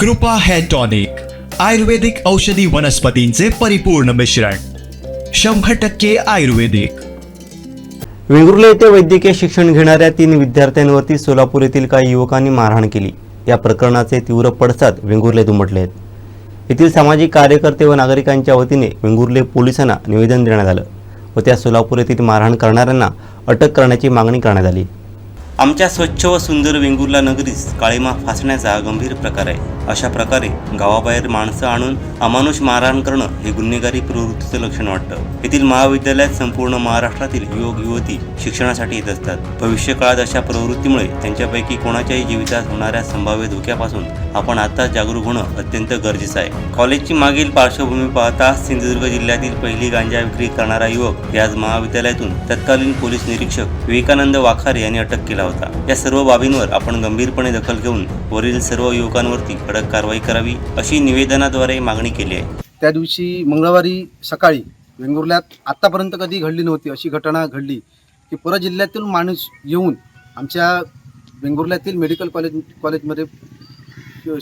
कृपा hair tonic आयुर्वेदिक औषधी वनस्पतींचे परिपूर्ण मिश्रण शंभर टक्के आयुर्वेदिक. वेंगुर्ला येथे वैद्यकीय शिक्षण घेणाऱ्या तीन विद्यार्थ्यांवरती सोलापूर येथील काही युवकांनी मारहाण केली. या प्रकरणाचे तीव्र पडसाद वेंगुर्लेत उमटले आहेत. येथील सामाजिक कार्यकर्ते व नागरिकांच्या वतीने वेंगुर्ले पोलिसांना निवेदन देण्यात आलं व त्या सोलापूर येथील मारहाण करणाऱ्यांना अटक करण्याची मागणी करण्यात आली. आमच्या स्वच्छ व सुंदर वेंगुर्ला नगरीस काळीमा फासण्याचा गंभीर प्रकार आहे. अशा प्रकारे गावाबाहेर माणसं आणून अमानुष मारहाण करणं हे गुन्हेगारी प्रवृत्तीचं लक्षण वाटतं. येथील महाविद्यालयात संपूर्ण महाराष्ट्रातील युवक युवती शिक्षणासाठी येत असतात. भविष्य काळात अशा प्रवृत्तीमुळे त्यांच्यापैकी कोणाच्याही जीवितात होणाऱ्या संभाव्य धोक्यापासून आपण आता जागरूक होणं अत्यंत गरजेचं आहे. कॉलेजची मागील पार्श्वभूमी पाहता सिंधुदुर्ग जिल्ह्यातील पहिली गांजा विक्री करणारा युवक याच महाविद्यालयातून तत्कालीन पोलीस निरीक्षक विवेकानंद वाखारे यांनी अटक केला होता. या सर्व बाबींवर आपण गंभीरपणे दखल घेऊन वरील सर्व युवकांवरती कडक कारवाई करावी अशी निवेदनाद्वारे मागणी केली आहे. त्या दिवशी मंगळवारी सकाळी वेंगुर्ल्यात आत्तापर्यंत कधी घडली नव्हती अशी घटना घडली की पुरा जिल्ह्यातील माणूस येऊन आमच्या वेंगुर्ल्यातील मेडिकल कॉलेज कॉलेजमध्ये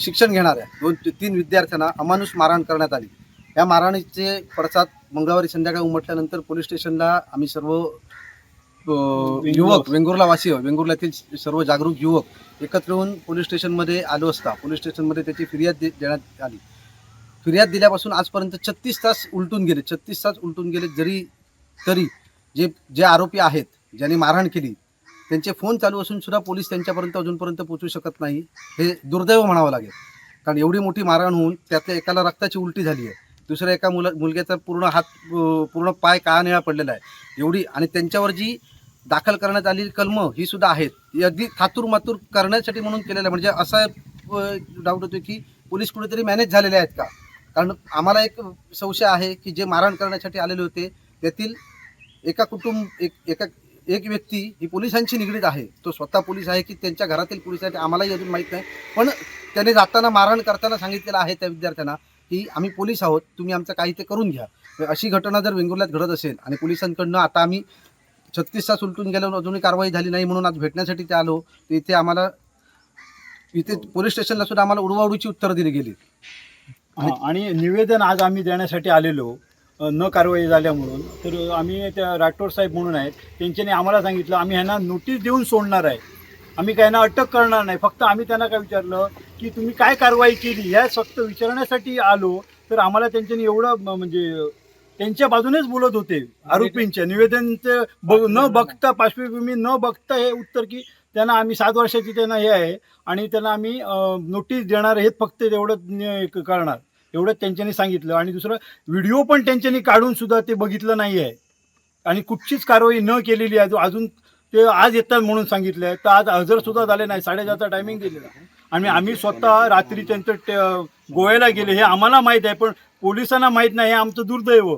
शिक्षण घेणाऱ्या दोन तीन विद्यार्थ्यांना अमानुष मारहाण करण्यात आली. या मारहाणीचे पडसाद मंगळवारी संध्याकाळी उमटल्यानंतर पोलीस स्टेशनला आम्ही सर्व युवक वेंगुर्ला वासी. वेंगुर्ल्यातील सर्व जागरूक युवक एकत्र येऊन पोलीस स्टेशनमध्ये आलो असता. पोलीस स्टेशनमध्ये त्याची फिर्याद दे- देण्यात आली. फिर्याद दिल्यापासून आजपर्यंत छत्तीस तास उलटून गेले. छत्तीस तास उलटून गेले जरी तरी जे जे आरोपी आहेत ज्यांनी मारहाण केली त्यांचे फोन चालू असून सुद्धा पोलीस त्यांच्यापर्यंत अजूनपर्यंत पोहोचू शकत नाही. हे दुर्दैव म्हणावं लागेल. कारण एवढी मोठी मारहाण होऊन त्यातल्या एकाला रक्ताची उलटी झाली आहे. दुसऱ्या एका मुला मुलग्याचा पूर्ण हात पूर्ण पाय काळा निळा पडलेला आहे. एवढी आणि त्यांच्यावर जी दाखल करण्यात आलेली कलमं ही सुद्धा आहेत. अगदी थातूर मातूर करण्यासाठी म्हणून केलेलं आहे. म्हणजे असा डाऊट होतो की पोलीस कुठेतरी मॅनेज झालेले आहेत का? कारण आम्हाला एक संशय आहे की जे मारहाण करण्यासाठी आलेले होते त्यातील एका कुटुंब एक एका एक व्यक्ती ही पोलिसांशी निगडीत आहे. तो स्वतः पोलीस आहे की त्यांच्या घरातील पोलीस आहे आम्हालाही अजून माहीत नाही. पण त्याने जाताना मारहाण करताना सांगितलेलं आहे त्या विद्यार्थ्यांना की आम्ही पोलीस आहोत तुम्ही आमचं काही ते करून घ्या. अशी घटना जर वेंगुर्ल्यात घडत असेल आणि पोलिसांकडनं आता आम्ही छत्तीस तास उलटून गेल्यावर अजूनही कारवाई झाली नाही म्हणून आज भेटण्यासाठी ते आलो. इथे आम्हाला इथे पोलीस स्टेशनला सुद्धा आम्हाला उडवाउडीची उत्तरं दिली गेली. आणि निवेदन आज आम्ही देण्यासाठी आलेलो न कारवाई झाल्यामुळं तर आम्ही त्या राठोड साहेब म्हणून आहेत त्यांच्याने आम्हाला सांगितलं आम्ही ह्यांना नोटीस देऊन सोडणार आहे. आम्ही काय ना अटक करणार नाही. फक्त आम्ही त्यांना काय विचारलं की तुम्ही काय कारवाई केली ह्या फक्त विचारण्यासाठी आलो. तर आम्हाला त्यांच्यानी एवढं म्हणजे त्यांच्या बाजूनेच बोलत होते आरोपींच्या निवेदनचे बघ न बघता पार्श्वभूमी न बघता हे उत्तर की त्यांना आम्ही सात वर्षाची त्यांना हे आहे आणि त्यांना आम्ही नोटीस देणार आहेत फक्त तेवढं करणार. एवढंच त्यांच्यानी सांगितलं. आणि दुसरं व्हिडिओ पण त्यांच्यानी काढून सुद्धा ते बघितलं नाही आहे. आणि कुठचीच कारवाई न केलेली आहे. अजून ते आज येतात म्हणून सांगितलं आहे तर आज हजर सुद्धा झाले नाही. साडेदहाचा टायमिंग दिलेला आणि आम्ही स्वतः रात्री त्यांचं टे- गोव्याला गेले. हे आम्हाला माहीत आहे पण पोलिसांना माहीत नाही हे आमचं दुर्दैव.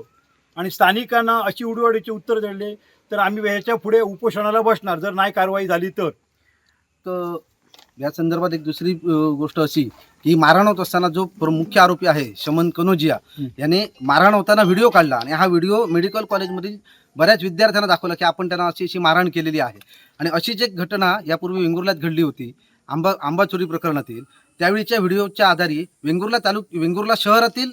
आणि स्थानिकांना अशी उडवाडीचे उत्तर दिले तर आम्ही ह्याच्या पुढे उपोषणाला बसणार जर नाही कारवाई झाली तर. तर या संदर्भात एक दुसरी गोष्ट अशी की मारहाण होत असताना जो मुख्य आरोपी आहे शमन कनोजिया याने मारहाण होताना व्हिडिओ काढला आणि हा व्हिडिओ मेडिकल कॉलेजमधील बऱ्याच विद्यार्थ्यांना दाखवला की आपण त्यांना अशी अशी मारहाण केलेली आहे. आणि अशीच एक घटना यापूर्वी वेंगुर्ल्यात घडली होती आंबा आंबा चोरी प्रकरणातील त्यावेळीच्या व्हिडिओच्या आधारे वेंगुर्ला तालुक वेंगुर्ला शहरातील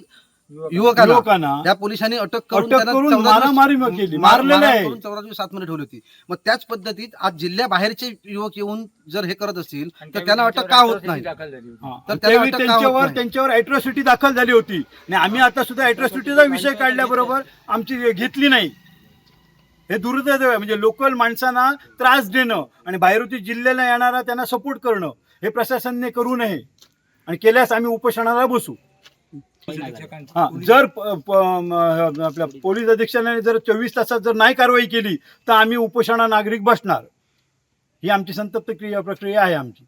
युवकांना त्या पोलिसांनी अटक करून अटक त्यांना करून 14 दिवस- मारामारी मग केली. मार- मारलेले मारहाण आहे. करून चौदा दिवस आतमध्ये ठेवली होती. मग त्याच पद्धतीत आज जिल्ह्याबाहेरचे युवक येऊन जर हे करत असतील तर त्यांना अटक का होत नाही? हा. तर आणि त्याला त्यावेळी अटक का होत त्यांच्यावर नाही? त्यांच्यावर अॅट्रॉसिटी दाखल झाली होती. आणि आम्ही आता सुद्धा अॅट्रॉसिटीचा विषय काढल्याबरोबर आमची घेतली नाही. हे दुर्दैव आहे म्हणजे लोकल माणसांना त्रास देणं आणि बाहेरून जिल्ह्याला येणारा त्यांना सपोर्ट करणं हे प्रशासनाने करू नये. आणि केल्यास आम्ही उपोषणाला बसू. हा जर आपल्या पोलीस अधीक्षकाने जर चोवीस तासात जर नाही कारवाई केली तर आम्ही उपोषणा नागरिक बसणार. ही आमची संतप्त क्रिया प्रक्रिया आहे आमची.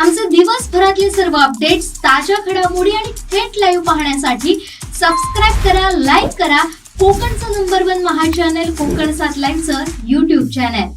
आमचे दिवसभरातले सर्व अपडेट्स ताज्या घडामोडी आणि थेट लाईव्ह पाहण्यासाठी सबस्क्राईब करा लाईक करा. कोकणचं number one Maha channel Kokan सात लाईनचं युट्यूब चॅनल